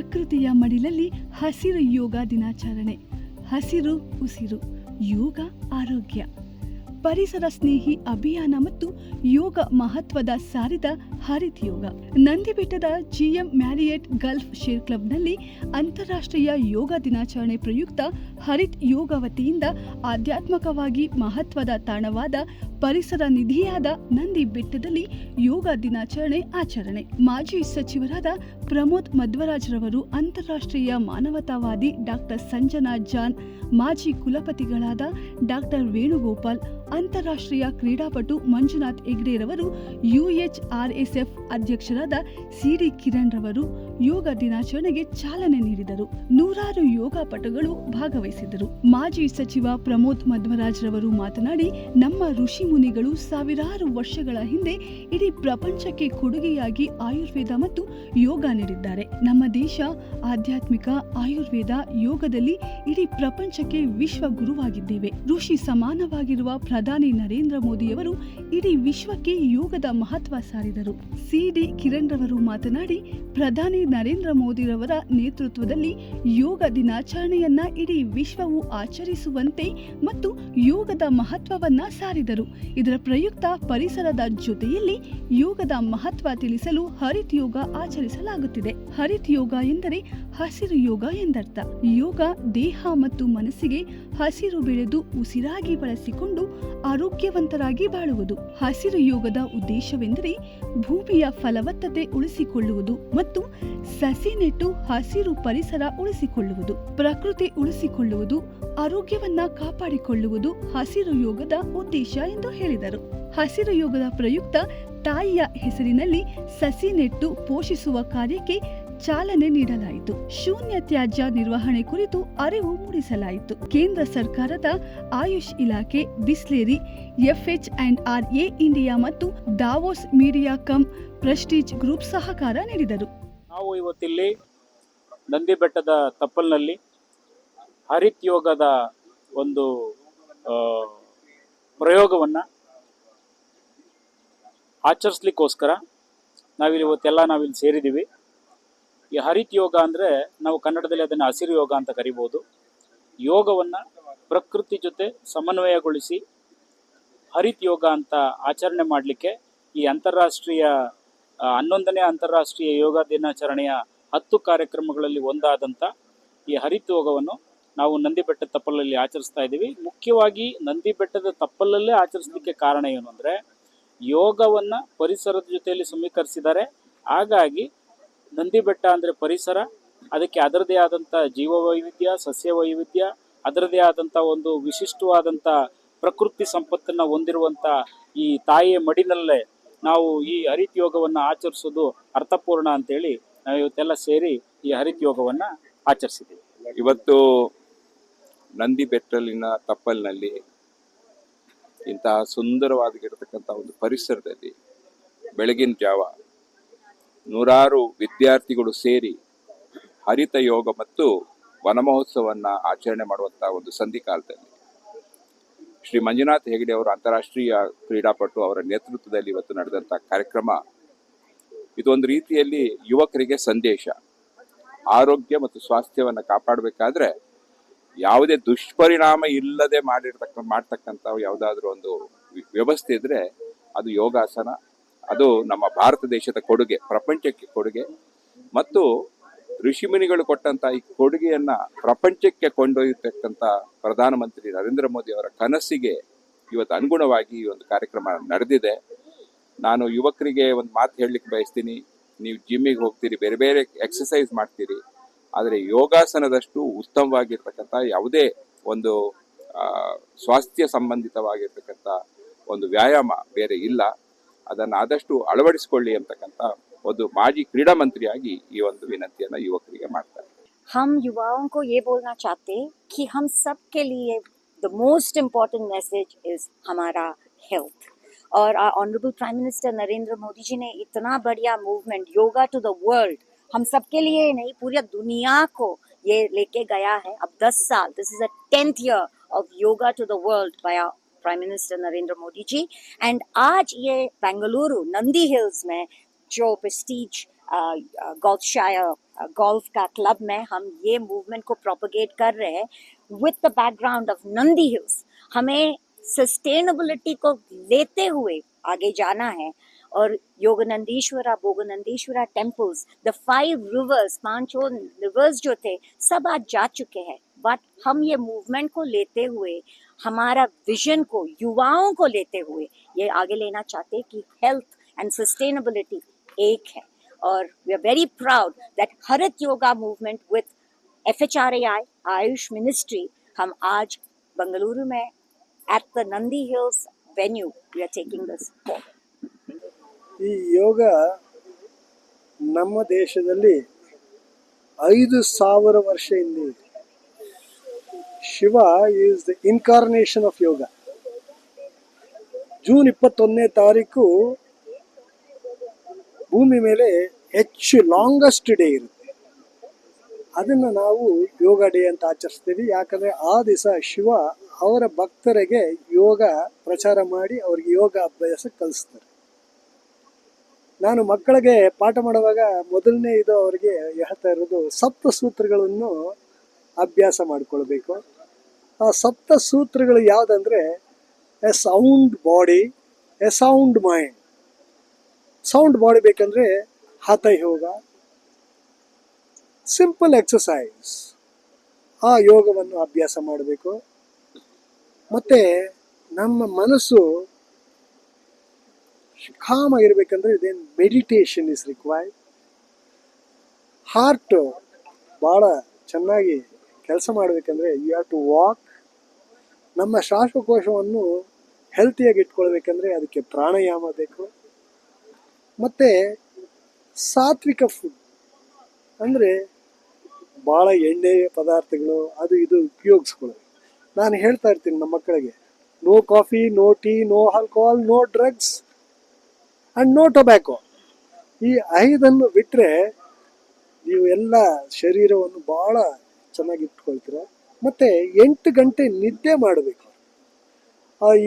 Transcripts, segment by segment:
ಪ್ರಕೃತಿಯ ಮಡಿಲಲ್ಲಿ ಹಸಿರು ಯೋಗ ದಿನಾಚರಣೆ. ಹಸಿರು, ಉಸಿರು, ಯೋಗ, ಆರೋಗ್ಯ. ಪರಿಸರ ಸ್ನೇಹಿ, ಅಭಿಯಾನ ಮತ್ತು ಯೋಗ ಮಹತ್ವದ ಸಾರಿದ ಹರಿತ್ ಯೋಗ. ನಂದಿಬೆಟ್ಟದ ಜಿಎಂ ಮ್ಯಾರಿಯಟ್ ಗಲ್ಫ್ ಶೇರ್ ಕ್ಲಬ್ನಲ್ಲಿ ಅಂತಾರಾಷ್ಟ್ರೀಯ ಯೋಗ ದಿನಾಚರಣೆ ಪ್ರಯುಕ್ತ ಹರಿತ್ ಯೋಗ ವತಿಯಿಂದ ಆಧ್ಯಾತ್ಮಕವಾಗಿ ಮಹತ್ವದ ತಾಣವಾದ ಪರಿಸರ ನಿಧಿಯಾದ ನಂದಿ ಬೆಟ್ಟದಲ್ಲಿ ಯೋಗ ದಿನಾಚರಣೆ ಆಚರಣೆ. ಮಾಜಿ ಸಚಿವರಾದ ಪ್ರಮೋದ್ ಮಧ್ವರಾಜ್ರವರು ಅಂತಾರಾಷ್ಟ್ರೀಯ ಮಾನವತಾವಾದಿ ಡಾಕ್ಟರ್ ಸಂಜನಾ ಜಾನ್, ಮಾಜಿ ಕುಲಪತಿಗಳಾದ ಡಾಕ್ಟರ್ ವೇಣುಗೋಪಾಲ್, ಅಂತಾರಾಷ್ಟ್ರೀಯ ಕ್ರೀಡಾಪಟು ಮಂಜುನಾಥ್ ಹೆಗ್ಡೆರವರು ಯುಎಚ್ಆರ್ಎಸ್ಎಫ್ ಅಧ್ಯಕ್ಷರಾದ ಸಿಡಿ ಕಿರಣ್ ರವರು ಯೋಗ ದಿನಾಚರಣೆಗೆ ಚಾಲನೆ ನೀಡಿದರು. ನೂರಾರು ಯೋಗ ಪಟುಗಳು ಭಾಗವಹಿಸಿದರು ಮಾಜಿ ಸಚಿವ ಪ್ರಮೋದ್ ಮಧ್ವರಾಜ್ ರವರು ಮಾತನಾಡಿ, ನಮ್ಮ ಋಷಿ ಮುನಿಗಳು ಸಾವಿರಾರು ವರ್ಷಗಳ ಹಿಂದೆ ಇಡೀ ಪ್ರಪಂಚಕ್ಕೆ ಕೊಡುಗೆಯಾಗಿ ಆಯುರ್ವೇದ ಮತ್ತು ಯೋಗ ನೀಡಿದ್ದಾರೆ. ನಮ್ಮ ದೇಶ ಆಧ್ಯಾತ್ಮಿಕ ಆಯುರ್ವೇದ ಯೋಗದಲ್ಲಿ ಇಡೀ ಪ್ರಪಂಚಕ್ಕೆ ವಿಶ್ವ ಗುರುವಾಗಿದ್ದೇವೆ. ಋಷಿ ಸಮಾನವಾಗಿರುವ ಪ್ರಧಾನಿ ನರೇಂದ್ರ ಮೋದಿಯವರು ಇಡೀ ವಿಶ್ವಕ್ಕೆ ಯೋಗದ ಮಹತ್ವ ಸಾರಿದರು. ಸಿಡಿ ಕಿರಣ್ ರವರು ಮಾತನಾಡಿ, ಪ್ರಧಾನಿ ನರೇಂದ್ರ ಮೋದಿರವರ ನೇತೃತ್ವದಲ್ಲಿ ಯೋಗ ದಿನಾಚರಣೆಯನ್ನ ಇಡೀ ವಿಶ್ವವು ಆಚರಿಸುವಂತೆ ಮತ್ತು ಯೋಗದ ಮಹತ್ವವನ್ನ ಸಾರಿದರು. ಇದರ ಪ್ರಯುಕ್ತ ಪರಿಸರದ ಜೊತೆಯಲ್ಲಿ ಯೋಗದ ಮಹತ್ವ ತಿಳಿಸಲು ಹರಿತ್ ಯೋಗ ಆಚರಿಸಲಾಗುತ್ತಿದೆ. ಹರಿತ್ ಯೋಗ ಎಂದರೆ ಹಸಿರು ಯೋಗ ಎಂದರ್ಥ. ಯೋಗ ದೇಹ ಮತ್ತು ಮನಸ್ಸಿಗೆ ಹಸಿರು ಬೆಳೆದು ಉಸಿರಾಗಿ ಬಳಸಿಕೊಂಡು ಆರೋಗ್ಯವಂತರಾಗಿ ಬಾಳುವುದು. ಹಸಿರು ಯೋಗದ ಉದ್ದೇಶವೆಂದರೆ ಭೂಮಿಯ ಫಲವತ್ತತೆ ಉಳಿಸಿಕೊಳ್ಳುವುದು ಮತ್ತು ಸಸಿ ನೆಟ್ಟು ಹಸಿರು ಪರಿಸರ ಉಳಿಸಿಕೊಳ್ಳುವುದು, ಪ್ರಕೃತಿ ಉಳಿಸಿಕೊಳ್ಳುವುದು, ಆರೋಗ್ಯವನ್ನ ಕಾಪಾಡಿಕೊಳ್ಳುವುದು ಹಸಿರು ಯೋಗದ ಉದ್ದೇಶ ಎಂದು ಹೇಳಿದರು. ಹಸಿರು ಯೋಗದ ಪ್ರಯುಕ್ತ ತಾಯಿಯ ಹೆಸರಿನಲ್ಲಿ ಸಸಿ ನೆಟ್ಟು ಪೋಷಿಸುವ ಕಾರ್ಯಕ್ಕೆ ಚಾಲನೆ ನೀಡಲಾಯಿತು. ಶೂನ್ಯ ತ್ಯಾಜ್ಯ ನಿರ್ವಹಣೆ ಕುರಿತು ಅರಿವು ಮೂಡಿಸಲಾಯಿತು. ಕೇಂದ್ರ ಸರ್ಕಾರದ ಆಯುಷ್ ಇಲಾಖೆ, Bisleri F H and R A India ಮತ್ತು ದಾವೋಸ್ ಮೀಡಿಯಾ ಕಂ ಪ್ರೆಸ್ಟೀಜ್ ಗ್ರೂಪ್ ಸಹಕಾರ ನೀಡಿದರು. ನಾವು ಇವತ್ತಿಲ್ಲಿ ನಂದಿ ಬೆಟ್ಟದ ತಪ್ಪಲ್ನಲ್ಲಿ ಹರಿತ್ ಯೋಗದ ಒಂದು ಪ್ರಯೋಗವನ್ನ ಆಚರಿಸ್ಲಿಕ್ಕೋಸ್ಕರ ನಾವಿಲ್ಲಿ ಇವತ್ತೆಲ್ಲ ನಾವಿಲ್ಲಿ ಸೇರಿದ್ದೀವಿ. ಈ ಹರಿತ್ ಯೋಗ ಅಂದರೆ ನಾವು ಕನ್ನಡದಲ್ಲಿ ಅದನ್ನು ಹಸಿರು ಯೋಗ ಅಂತ ಕರಿಬೋದು. ಯೋಗವನ್ನು ಪ್ರಕೃತಿ ಜೊತೆ ಸಮನ್ವಯಗೊಳಿಸಿ ಹರಿತ್ ಯೋಗ ಅಂತ ಆಚರಣೆ ಮಾಡಲಿಕ್ಕೆ ಈ ಅಂತಾರಾಷ್ಟ್ರೀಯ ಹನ್ನೊಂದನೇ ಅಂತಾರಾಷ್ಟ್ರೀಯ ಯೋಗ ದಿನಾಚರಣೆಯ ಹತ್ತು ಕಾರ್ಯಕ್ರಮಗಳಲ್ಲಿ ಒಂದಾದಂಥ ಈ ಹರಿತ್ ಯೋಗವನ್ನು ನಾವು ನಂದಿ ಬೆಟ್ಟದ ತಪ್ಪಲಲ್ಲಿ ಆಚರಿಸ್ತಾ ಇದ್ದೀವಿ. ಮುಖ್ಯವಾಗಿ ನಂದಿ ಬೆಟ್ಟದ ತಪ್ಪಲಲ್ಲೇ ಆಚರಿಸಲಿಕ್ಕೆ ಕಾರಣ ಏನು ಅಂದರೆ, ಯೋಗವನ್ನು ಪರಿಸರದ ಜೊತೆಯಲ್ಲಿ ಸಮೀಕರಿಸಿದ್ದಾರೆ. ಹಾಗಾಗಿ ನಂದಿ ಬೆಟ್ಟ ಅಂದರೆ ಪರಿಸರ, ಅದಕ್ಕೆ ಅದರದೇ ಆದಂಥ ಜೀವ ವೈವಿಧ್ಯ ಸಸ್ಯ ವೈವಿಧ್ಯ ಅದರದೇ ಆದಂಥ ಒಂದು ವಿಶಿಷ್ಟವಾದಂಥ ಪ್ರಕೃತಿ ಸಂಪತ್ತನ್ನು ಹೊಂದಿರುವಂಥ ಈ ತಾಯಿಯ ಮಡಿನಲ್ಲೇ ನಾವು ಈ ಹರಿತ್ ಯೋಗವನ್ನು ಆಚರಿಸೋದು ಅರ್ಥಪೂರ್ಣ ಅಂತೇಳಿ ನಾವು ಇವತ್ತೆಲ್ಲ ಸೇರಿ ಈ ಹರಿತ್ ಯೋಗವನ್ನು ಆಚರಿಸಿದ್ದೀವಿ. ಇವತ್ತು ನಂದಿ ಬೆಟ್ಟಲಿನ ತಪ್ಪಲಿನಲ್ಲಿ ಇಂತಹ ಸುಂದರವಾಗಿರತಕ್ಕಂಥ ಒಂದು ಪರಿಸರದಲ್ಲಿ ಬೆಳಗಿನ ಜಾವ ನೂರಾರು ವಿದ್ಯಾರ್ಥಿಗಳು ಸೇರಿ ಹರಿತ ಯೋಗ ಮತ್ತು ವನಮಹೋತ್ಸವವನ್ನು ಆಚರಣೆ ಮಾಡುವಂತಹ ಒಂದು ಸಂಧಿ ಕಾಲದಲ್ಲಿ ಶ್ರೀ ಮಂಜುನಾಥ್ ಹೆಗಡೆ ಅವರು ಅಂತಾರಾಷ್ಟ್ರೀಯ ಕ್ರೀಡಾಪಟು ಅವರ ನೇತೃತ್ವದಲ್ಲಿ ಇವತ್ತು ನಡೆದಂಥ ಕಾರ್ಯಕ್ರಮ. ಇದೊಂದು ರೀತಿಯಲ್ಲಿ ಯುವಕರಿಗೆ ಸಂದೇಶ. ಆರೋಗ್ಯ ಮತ್ತು ಸ್ವಾಸ್ಥ್ಯವನ್ನು ಕಾಪಾಡಬೇಕಾದ್ರೆ ಯಾವುದೇ ದುಷ್ಪರಿಣಾಮ ಇಲ್ಲದೆ ಮಾಡಿರ್ತಕ್ಕ ಮಾಡ್ತಕ್ಕಂಥ ಯಾವುದಾದ್ರೂ ಒಂದು ವ್ಯವಸ್ಥೆ ಇದ್ರೆ ಅದು ಯೋಗಾಸನ, ಅದು ನಮ್ಮ ಭಾರತ ದೇಶದ ಕೊಡುಗೆ, ಪ್ರಪಂಚಕ್ಕೆ ಕೊಡುಗೆ. ಮತ್ತು ಋಷಿಮುನಿಗಳು ಕೊಟ್ಟಂತ ಈ ಕೊಡುಗೆಯನ್ನ ಪ್ರಪಂಚಕ್ಕೆ ಕೊಂಡೊಯ್ಯತಕ್ಕಂಥ ಪ್ರಧಾನಮಂತ್ರಿ ನರೇಂದ್ರ ಮೋದಿ ಅವರ ಕನಸಿಗೆ ಇವತ್ತು ಅನುಗುಣವಾಗಿ ಈ ಒಂದು ಕಾರ್ಯಕ್ರಮ ನಡೆದಿದೆ. ನಾನು ಯುವಕರಿಗೆ ಒಂದು ಮಾತು ಹೇಳಲಿಕ್ಕೆ ಬಯಸ್ತೀನಿ. ನೀವು ಜಿಮ್ಮಿಗೆ ಹೋಗ್ತೀರಿ, ಬೇರೆ ಬೇರೆ ಎಕ್ಸಸೈಸ್ ಮಾಡ್ತೀರಿ, ಆದರೆ ಯೋಗಾಸನದಷ್ಟು ಉತ್ತಮವಾಗಿರ್ತಕ್ಕಂಥ ಯಾವುದೇ ಒಂದು ಸ್ವಾಸ್ಥ್ಯ ಸಂಬಂಧಿತವಾಗಿರ್ತಕ್ಕಂಥ ಒಂದು ವ್ಯಾಯಾಮ ಬೇರೆ ಇಲ್ಲ. ಅದನ್ನು ಆದಷ್ಟು ಅಳವಡಿಸ್ಕೊಳ್ಳಿ ಅಂತಕ್ಕಂಥ ಒಂದು ಮಾಜಿ ಕ್ರೀಡಾ ಮಂತ್ರಿಯಾಗಿ ಈ ಒಂದು ವಿನಂತಿಯನ್ನ ಯುವಕರಿಗೆ ಮಾಡ್ತಾರೆ हम युवाओं को ये बोलना चाहते हैं कि हम सब के लिए the most important message is हमारा हेल्थ और honourable prime minister Narendra Modi ji ने इतना बढ़िया movement yoga to the world हम सब के लिए ही नहीं पूरी दुनिया को ये लेके गया है अब 10 साल this is a tenth year of yoga to the world by prime minister Narendra Modi ji and आज ये बेंगलुरु नंदी हिल्स में जो प्रेस्टीज गॉल्फशायर गोल्फ का क्लब में हम ये मूवमेंट को प्रोपोगेट कर रहे हैं with the background of Nandi hills हमें सस्टेनेबिलिटी को लेते हुए आगे जाना है। और Yoganandishwara Bhoganandishwara temples the five rivers पाँचों रिवर्स जो थे, सब आज जा चुके हैं। बट हम ये मूवमेंट को लेते हुए, हमारा विजन को, युवाओं को लेते हुए, ये आगे लेना चाहते हैं कि हेल्थ एंड सस्टेनेबिलिटी एक है और we are very proud that हरित yoga movement with F H R A I Ayush ministry हम आज बेंगलुरु में at the Nandi Hills venue we are taking this ಈ ಯೋಗ ನಮ್ಮ ದೇಶದಲ್ಲಿ ಐದು ಸಾವಿರ ವರ್ಷ ಹಿಂದೆ ಇದೆ Shiva is the incarnation of yoga June ಇಪ್ಪತ್ತೊಂದನೇ ತಾರೀಕು ಭೂಮಿ ಮೇಲೆ ಹೆಚ್ಚು ಲಾಂಗೆಸ್ಟ್ ಡೇ ಇರುತ್ತೆ. ಅದನ್ನು ನಾವು ಯೋಗ ಡೇ ಅಂತ ಆಚರಿಸ್ತೀವಿ. ಯಾಕಂದರೆ ಆ ದಿವಸ ಶಿವ ಅವರ ಭಕ್ತರಿಗೆ ಯೋಗ ಪ್ರಚಾರ ಮಾಡಿ ಅವ್ರಿಗೆ ಯೋಗ ಅಭ್ಯಾಸ ಕಲಿಸ್ತಾರೆ. ನಾನು ಮಕ್ಕಳಿಗೆ ಪಾಠ ಮಾಡುವಾಗ ಮೊದಲನೇ ಇದು ಅವರಿಗೆ ಹೇಳ್ತಾ ಇರೋದು ಸಪ್ತ ಸೂತ್ರಗಳನ್ನು ಅಭ್ಯಾಸ ಮಾಡಿಕೊಳ್ಬೇಕು. ಆ ಸಪ್ತ ಸೂತ್ರಗಳು ಯಾವುದಂದ್ರೆ a sound body a sound mind sound body ಬೇಕಂದ್ರೆ ಹಾತ ಯೋಗ. ಸಿಂಪಲ್ ಎಕ್ಸಸೈಸ್ ಆ ಯೋಗವನ್ನು ಅಭ್ಯಾಸ ಮಾಡಬೇಕು. ಮತ್ತೆ ನಮ್ಮ ಮನಸ್ಸು ಕಾಮ್ ಆಗಿರ್ಬೇಕಂದ್ರೆ ಇದೇನು ಮೆಡಿಟೇಷನ್ ಇಸ್ ರಿಕ್ವೈರ್ಡ್ ಹಾರ್ಟ್ ಭಾಳ ಚೆನ್ನಾಗಿ ಕೆಲಸ ಮಾಡಬೇಕಂದ್ರೆ ಯು ಹ್ಯಾವ್ ಟು ವಾಕ್ ನಮ್ಮ ಶ್ವಾಸಕೋಶವನ್ನು ಹೆಲ್ತಿಯಾಗಿ ಇಟ್ಕೊಳ್ಬೇಕಂದ್ರೆ ಅದಕ್ಕೆ ಪ್ರಾಣಾಯಾಮ ಬೇಕು. ಮತ್ತು ಸಾತ್ವಿಕ ಫುಡ್ ಅಂದರೆ ಭಾಳ ಎಣ್ಣೆ ಪದಾರ್ಥಗಳು, ಅದು ಇದು ಉಪಯೋಗಿಸ್ಕೊಳ್ಳೋದು. ನಾನು ಹೇಳ್ತಾ ಇರ್ತೀನಿ ನಮ್ಮ ಮಕ್ಕಳಿಗೆ no coffee no tea no alcohol no drugs and no tobacco ಈ ಐದನ್ನು ಬಿಟ್ಟರೆ ನೀವು ಎಲ್ಲ ಶರೀರವನ್ನು ಭಾಳ ಚೆನ್ನಾಗಿ ಇಟ್ಕೊಳ್ತೀರ. ಮತ್ತು ಎಂಟು ಗಂಟೆ ನಿದ್ದೆ ಮಾಡಬೇಕು.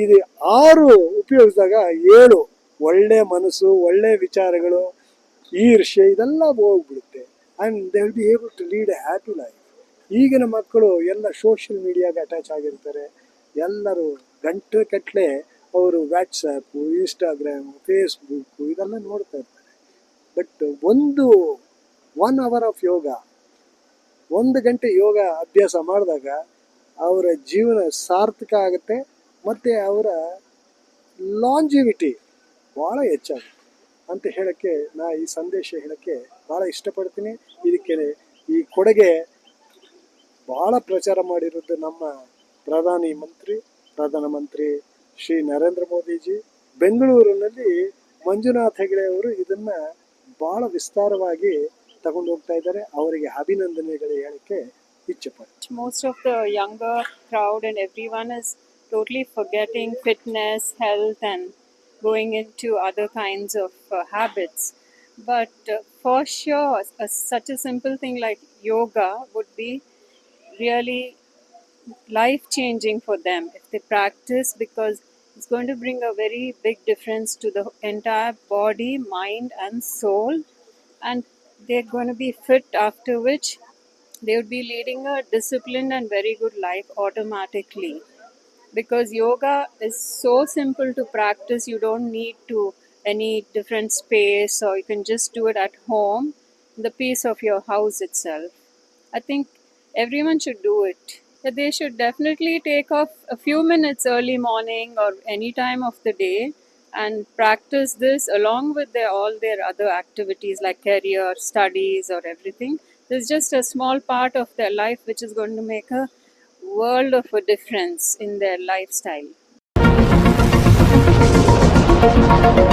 ಇದು ಆರು ಉಪಯೋಗಿಸಿದಾಗ ಏಳು. ಒಳ್ಳೆ ಮನಸ್ಸು, ಒಳ್ಳೆ ವಿಚಾರಗಳು ಈರ್ಷ್ಯೆ ಇದೆಲ್ಲ ಹೋಗ್ಬಿಡುತ್ತೆ. And they will be able to lead a happy life ಈಗಿನ ಮಕ್ಕಳು ಎಲ್ಲ ಸೋಷಿಯಲ್ ಮೀಡಿಯಾಗೆ ಅಟ್ಯಾಚ್ ಆಗಿರ್ತಾರೆ. ಎಲ್ಲರೂ ಗಂಟೆ ಕಟ್ಟಲೆ ಅವರು ವ್ಯಾಟ್ಸಪ್ಪು ಇನ್ಸ್ಟಾಗ್ರಾಮು ಫೇಸ್ಬುಕ್ಕು ಇದೆಲ್ಲ ನೋಡ್ತಾ ಇರ್ತಾರೆ. ಬಟ್ ಒಂದು ಒನ್ ಅವರ್ ಆಫ್ ಯೋಗ ಒಂದು ಗಂಟೆ ಯೋಗ ಅಭ್ಯಾಸ ಮಾಡಿದಾಗ ಅವರ ಜೀವನ ಸಾರ್ಥಕ ಆಗುತ್ತೆ. ಮತ್ತು ಅವರ ಲಾಂಜಿವಿಟಿ ಭಾಳ ಹೆಚ್ಚಾಗಿ ಅಂತ ಹೇಳೋಕ್ಕೆ ನಾ ಈ ಸಂದೇಶ ಹೇಳೋಕ್ಕೆ ಭಾಳ ಇಷ್ಟಪಡ್ತೀನಿ. ಇದಕ್ಕೆ ಈ ಕೊಡುಗೆ ಭಾಳ ಪ್ರಚಾರ ಮಾಡಿರೋದು ನಮ್ಮ ಪ್ರಧಾನಿ ಮಂತ್ರಿ ಪ್ರಧಾನಮಂತ್ರಿ ಶ್ರೀ ನರೇಂದ್ರ ಮೋದಿಜಿ. ಬೆಂಗಳೂರಿನಲ್ಲಿ ಮಂಜುನಾಥ್ ಹೆಗಡೆ ಅವರು ಇದನ್ನ ಭಾಳ ವಿಸ್ತಾರವಾಗಿ ತಗೊಂಡು ಹೋಗ್ತಾ ಇದ್ದಾರೆ. ಅವರಿಗೆ ಅಭಿನಂದನೆಗಳು ಹೇಳಕ್ಕೆ ಇಚ್ಛೆ ಪಡ್ತೀನಿ of the younger crowd and every one is totally fitness health and going into other kinds of uh, habits. But uh, for sure, a, such a simple thing like yoga would be really life changing for them if they practice because it's going to bring a very big difference to the entire body, mind, and soul. And they're going to be fit after which they would be leading a disciplined and very good life automatically because yoga is so simple to practice. You don't need to any different space or you can just do it at home the peace of your house itself. I think everyone should do it. They should definitely take off a few minutes early morning or any time of the day and practice this along with their all their other activities like career studies or everything. This is just a small part of their life which is going to make a world of a difference in their lifestyle